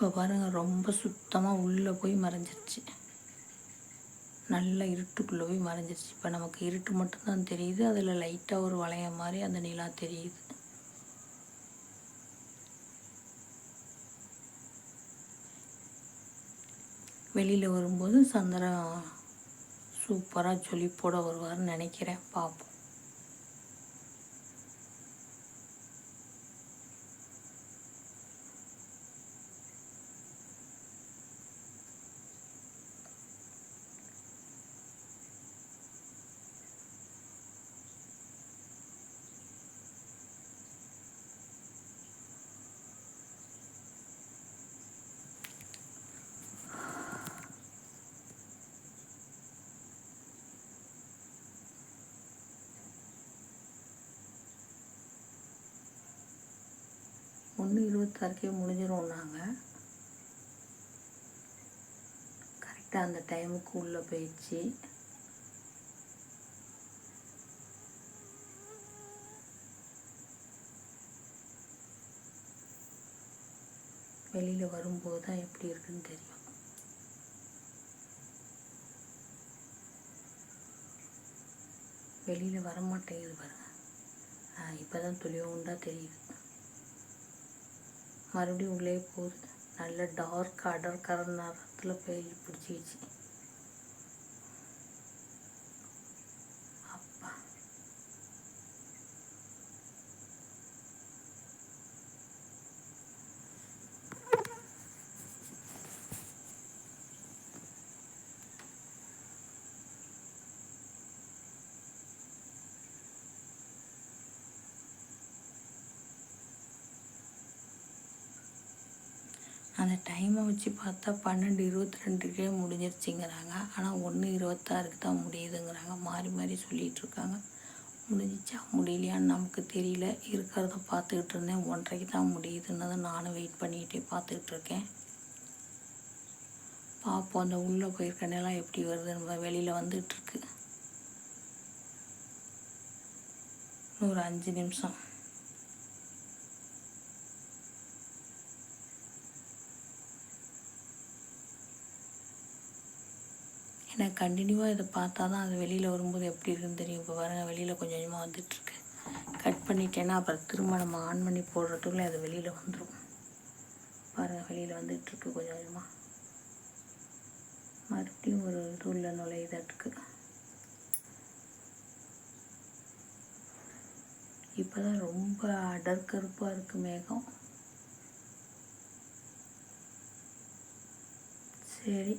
இப்போ பாருங்கள் ரொம்ப சுத்தமாக உள்ளே போய் மறைஞ்சிருச்சு. நல்ல இருட்டுக்குள்ளே போய் மறைஞ்சிருச்சு. இப்போ நமக்கு இருட்டு மட்டும்தான் தெரியுது அதில் லைட்டாக ஒரு வளையம் மாதிரி அந்த நிலா தெரியுது. வெளியில் வரும்போது சந்திரன் சூப்பராக ஜொலிப்போட வருவார்னு நினைக்கிறேன். பார்ப்போம் ஒன்று இருபத்தாறுக்கே முடிஞ்சிரும்னாங்க. கரெக்டாக அந்த டைமுக்கு உள்ளே போயிடுச்சு. வெளியில் வரும்போது தான் எப்படி இருக்குன்னு தெரியும். வெளியில் வர மாட்டேங்குது பாருங்கள் இப்போ தான் துளியோண்டா தெரியுது. மறுபடியும் உள்ளே போகுது நல்ல டார்க் அடர் நேரத்தில் போய் பிடிச்சிக்கிச்சு அந்த டைமை வச்சு பார்த்தா பன்னெண்டு இருபத்தி ரெண்டுக்கே முடிஞ்சிருச்சுங்கிறாங்க. ஆனால் ஒன்று இருபத்தாறுக்கு தான் முடியுதுங்கிறாங்க. மாறி மாறி சொல்லிகிட்ருக்காங்க முடிஞ்சிச்சா? முடியலையான்னு நமக்கு தெரியல. இருக்கிறத பார்த்துக்கிட்டு இருந்தேன். ஒன்றரைக்கு தான் முடியுதுன்னு தான் நானும் வெயிட் பண்ணிக்கிட்டே பார்த்துக்கிட்டு இருக்கேன். பார்ப்போம். அந்த உள்ளே போயிருக்க நிலம் எப்படி வருதுன்னு வெளியில் வந்துட்டுருக்கு ஒரு அஞ்சு நிமிஷம். ஏன்னா கண்டினியூவாக இதை பார்த்தா தான் அது வெளியில் வரும்போது எப்படி இருக்குன்னு தெரியும். இப்போ பாருங்கள் வெளியில் கொஞ்சம் கொஞ்சமாக வந்துட்டுருக்கு. கட் பண்ணிட்டேன்னா அப்புறம் திரும்ப நம்ம ஆன் பண்ணி போடுறதுக்குள்ளே அது வெளியில் வந்துடும் பாருங்கள் வெளியில் வந்துட்டுருக்கு கொஞ்சம் கொஞ்சமாக மறுபடியும் ஒரு இது உள்ள நுழையுதாட்டுக்கு. இப்போ தான் ரொம்ப அடற்கருப்பாக இருக்குது மேகம். சரி.